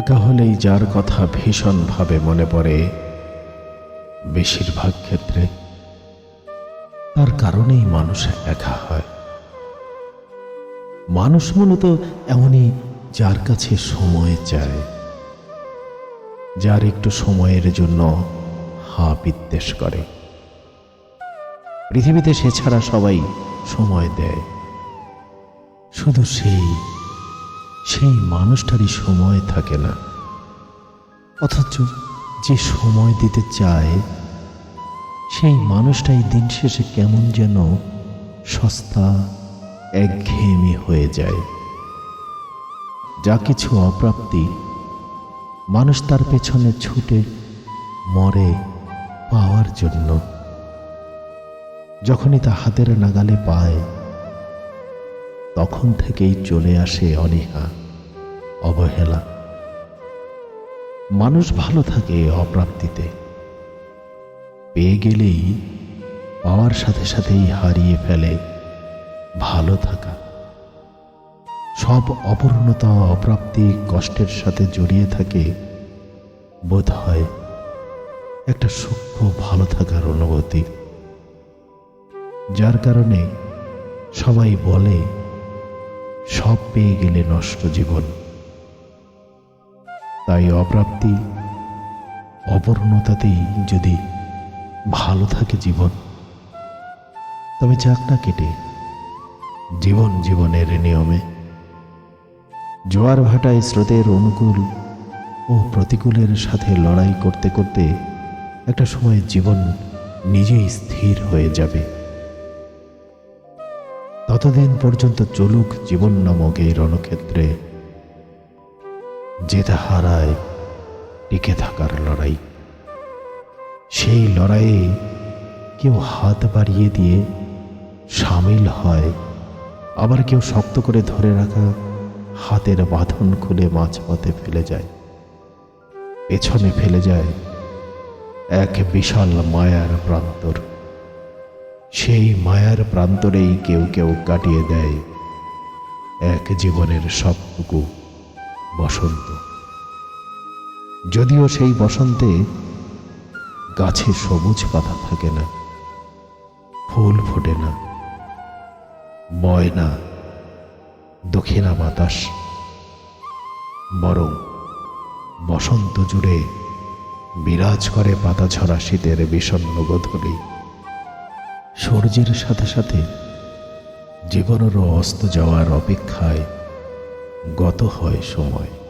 একা হলেই যার কথা ভীষণভাবে মনে পড়ে, বেশিরভাগ ক্ষেত্রে তার কারণেই মানুষ একা হয়। মানুষ মূলত এমনই যার কাছে সময় চায়, যার একটু সময়ের জন্য হা বিদ্বেষ করে। পৃথিবীতে সে ছাড়া সবাই সময় দেয়, শুধু সেই সেই মানুষটারই সময় থাকে না। অথচ যে সময় দিতে চায়, সেই মানুষটাই দিন শেষে কেমন যেন সস্তা, একঘেয়েমি হয়ে যায়। যা কিছু অপ্রাপ্তি, মানুষ তার পেছনে ছুটে মরে পাওয়ার জন্য। যখনই তা হাতের নাগালে পায় তখন থেকেই চলে আসে অনীহা, অবহেলা। মানুষ ভালো থাকে অপ্রাপ্তিতে। পেয়ে গেলেই পাওয়ার সাথে সাথেই হারিয়ে ফেলে ভালো থাকা। সব অপূর্ণতা, অপ্রাপ্তি কষ্টের সাথে জড়িয়ে থাকে বোধ হয় একটা সূক্ষ্ম ভালো থাকার অনুভূতি। যার কারণে সবাই বলে সব পেয়ে গেলে নষ্ট জীবন। তাই অপ্রাপ্তি, অপূর্ণতাতেই যদি ভালো থাকে জীবন, তবে যাক না কেটে জীবন জীবনের নিয়মে। জোয়ার ভাটায় স্রোতের অনুকূল ও প্রতিকূলের সাথে লড়াই করতে করতে একটা সময় জীবন নিজেই স্থির হয়ে যাবে। ততদিন পর্যন্ত চলুক জীবন নামক এই রণক্ষেত্রে যেটা হারায় টিকে থাকার লড়াই। সেই লড়াইয়ে কেউ হাত বাড়িয়ে দিয়ে সামিল হয়, আবার কেউ শক্ত করে ধরে রাখা হাতের বাঁধন খুলে মাঝপথে ফেলে যায়। পেছনে ফেলে যায় এক বিশাল মায়ার প্রান্তর। সেই মায়ার প্রান্তরেই কেউ কেউ কাটিয়ে দেয় এক জীবনের সবটুকু বসন্ত। যদিও সেই বসন্তে গাছে সবুজ পাতা থাকে না, ফুল ফোটে না, বয় না, দক্ষিণা বাতাস, বরং বসন্ত জুড়ে বিরাজ করে পাতা ঝরা শীতের বিষণ্ণ গোধূলি। সূর্যের সাথে সাথে জীবনেরও অস্ত যাওয়ার অপেক্ষায় গত হয় সময়।